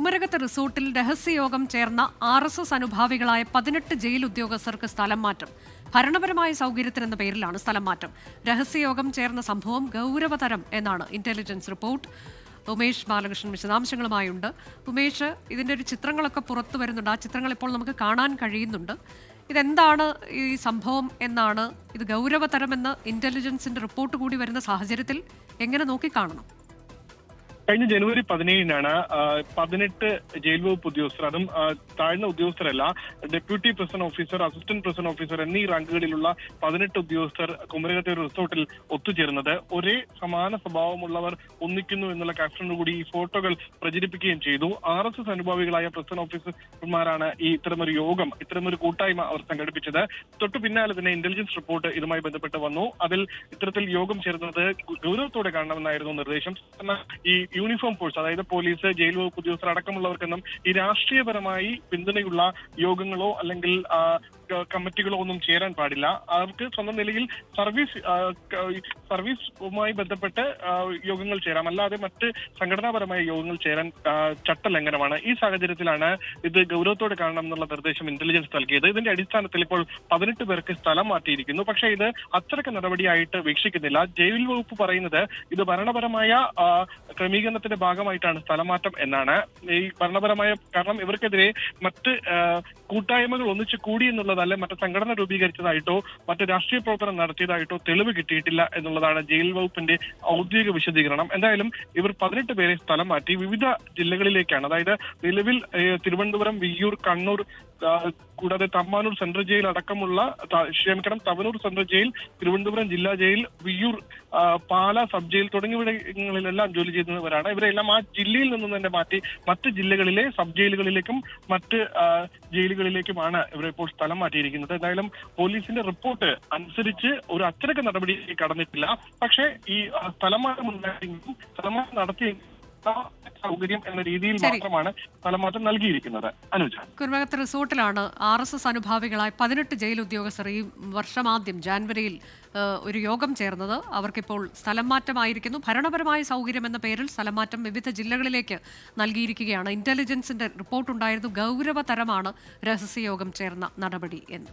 കുമരകത്ത് റിസോർട്ടിൽ രഹസ്യയോഗം ചേർന്ന R S S അനുഭാവികളായ പതിനെട്ട് ജയിൽ ഉദ്യോഗസ്ഥർക്ക് സ്ഥലം മാറ്റം. ഭരണപരമായ സൗകര്യത്തിനെന്ന പേരിലാണ് സ്ഥലം മാറ്റം. രഹസ്യയോഗം ചേർന്ന സംഭവം ഗൗരവതരം എന്നാണ് ഇന്റലിജൻസ് റിപ്പോർട്ട് ഉമേഷ് ബാലകൃഷ്ണൻ വിശദാംശങ്ങളുമായുണ്ട്. ഉമേഷ് ഇതിന്റെ ഒരു ചിത്രങ്ങളൊക്കെ പുറത്തു വരുന്നുണ്ട്. ആ ചിത്രങ്ങൾ ഇപ്പോൾ നമുക്ക് കാണാൻ കഴിയുന്നുണ്ട്. ഇതെന്താണ് ഈ സംഭവം എന്നാണ് ഇത് ഗൗരവതരമെന്ന് ഇന്റലിജൻസിന്റെ റിപ്പോർട്ട് കൂടി വരുന്ന സാഹചര്യത്തിൽ എങ്ങനെ നോക്കിക്കാണണം? കഴിഞ്ഞ ജനുവരി പതിനേഴിനാണ് പതിനെട്ട് ജയിൽ വകുപ്പ് ഉദ്യോഗസ്ഥർ അതും താഴ്ന്ന ഉദ്യോഗസ്ഥരല്ല deputy president officer assistant president officer എന്നീ റാങ്കുകളിലുള്ള പതിനെട്ട് ഉദ്യോഗസ്ഥർ കുമരകത്തെ ഒരു റിസോർട്ടിൽ ഒത്തുചേർന്നത് ഒരേ സമാന സ്വഭാവമുള്ളവർ ഒന്നിക്കുന്നു എന്നുള്ള ക്യാപ്ഷനോടുകൂടി ഈ ഫോട്ടോകൾ പ്രചരിപ്പിക്കുകയും ചെയ്തു. ആർ എസ് എസ് അനുഭാവികളായ പ്രസിഡന്റ് ഓഫീസർമാരാണ് ഈ ഇത്തരമൊരു യോഗം ഇത്തരമൊരു കൂട്ടായ്മ അവർ സംഘടിപ്പിച്ചത്. തൊട്ടു പിന്നാലെ തന്നെ ഇന്റലിജൻസ് റിപ്പോർട്ട് ഇതുമായി ബന്ധപ്പെട്ട് വന്നു. അതിൽ ഇത്തരത്തിൽ യോഗം ചേർന്നത് ഗൗരവത്തോടെ കാണണമെന്നായിരുന്നു നിർദ്ദേശം. ഈ യൂണിഫോം ഫോഴ്സ് അതായത് പോലീസ് ജയിൽ വകുപ്പ് ഉദ്യോഗസ്ഥർ അടക്കമുള്ളവർക്കൊന്നും ഈ രാഷ്ട്രീയപരമായി പിന്തുണയുള്ള യോഗങ്ങളോ അല്ലെങ്കിൽ കമ്മിറ്റികളോ ഒന്നും ചേരാൻ പാടില്ല. അവർക്ക് സ്വന്തം നിലയിൽ സർവീസ് സർവീസുമായി ബന്ധപ്പെട്ട് യോഗങ്ങൾ ചേരാം. അല്ലാതെ മറ്റ് സംഘടനാപരമായ യോഗങ്ങൾ ചേരാൻ ചട്ടലംഘനമാണ് ഈ സാഹചര്യത്തിലാണ് ഇത് ഗൗരവത്തോടെ കാണണം എന്നുള്ള നിർദ്ദേശം ഇന്റലിജൻസ് നൽകിയത്. ഇതിന്റെ അടിസ്ഥാനത്തിൽ ഇപ്പോൾ പതിനെട്ട് പേർക്ക് സ്ഥലം മാറ്റിയിരിക്കുന്നു. പക്ഷേ ഇത് അച്ചടക്ക നടപടിയായിട്ട് വീക്ഷിക്കുന്നില്ല. ജയിൽ വകുപ്പ് പറയുന്നത് ഇത് ഭരണപരമായ ക്രമീകരണത്തിന്റെ ഭാഗമായിട്ടാണ് സ്ഥലമാറ്റം എന്നാണ്. ഈ ഭരണപരമായ കാരണം ഇവർക്കെതിരെ മറ്റ് കൂട്ടായ്മകൾ ഒന്നിച്ചു കൂടി എന്നുള്ളതല്ല മറ്റു സംഘടന രൂപീകരിച്ചതായിട്ടോ മറ്റു രാഷ്ട്രീയ പ്രവർത്തനം നടത്തിയതായിട്ടോ തെളിവ് കിട്ടിയിട്ടില്ല എന്നുള്ളതാണ് ജയിൽ വകുപ്പിന്റെ ഔദ്യോഗിക വിശദീകരണം. എന്തായാലും ഇവർ പതിനെട്ട് പേരെ സ്ഥലം മാറ്റി വിവിധ ജില്ലകളിലേക്കാണ്. അതായത് നിലവിൽ തിരുവനന്തപുരം വിയ്യൂർ കണ്ണൂർ കൂടാതെ തമ്മാനൂർ സെൻട്രൽ ജയിൽ അടക്കമുള്ള ക്ഷമിക്കണം തവനൂർ സെൻട്രൽ ജയിൽ തിരുവനന്തപുരം ജില്ലാ jail Viyyur Pala sub jail തുടങ്ങിയവിടങ്ങളിലെല്ലാം ജോലി ചെയ്യുന്നവരാണ്. ഇവരെല്ലാം ആ ജില്ലയിൽ നിന്നും തന്നെ മാറ്റി മറ്റ് ജില്ലകളിലെ സബ് ജയിലുകളിലേക്കും മറ്റ് ജയിലുകളിലേക്കുമാണ് ഇവരെ ഇപ്പോൾ സ്ഥലം മാറ്റിയിരിക്കുന്നത്. എന്തായാലും പോലീസിന്റെ റിപ്പോർട്ട് അനുസരിച്ച് ഒരു അച്ചടക്ക നടപടി കടന്നിട്ടില്ല. പക്ഷേ ഈ സ്ഥലമാറ്റം സ്ഥലം മാറ്റം ഉണ്ടായെങ്കിലും സ്ഥലമാറ്റം നടത്തിയെങ്കിലും നടത്തിയ സൗകര്യം എന്ന രീതിയിൽ മാത്രമാണ് സ്ഥലമാറ്റം നൽകിയിരിക്കുന്നത്. അനുജ. കുരുമകത്ത് റിസോർട്ടിലാണ് ആർ എസ് എസ് അനുഭാവികളായ പതിനെട്ട് ജയിൽ ഉദ്യോഗസ്ഥർ ഈ വർഷം ആദ്യം ജാനുവരിയിൽ ഒരു യോഗം ചേർന്നത്. അവർക്കിപ്പോൾ സ്ഥലം മാറ്റമായിരിക്കുന്നു ഭരണപരമായ സൗകര്യം എന്ന പേരിൽ സ്ഥലം മാറ്റം വിവിധ ജില്ലകളിലേക്ക് നൽകിയിരിക്കുകയാണ്. ഇന്റലിജൻസിന്റെ റിപ്പോർട്ടുണ്ടായിരുന്നു. ഗൗരവതരമാണ് രഹസ്യയോഗം ചേർന്ന നടപടി എന്ന്.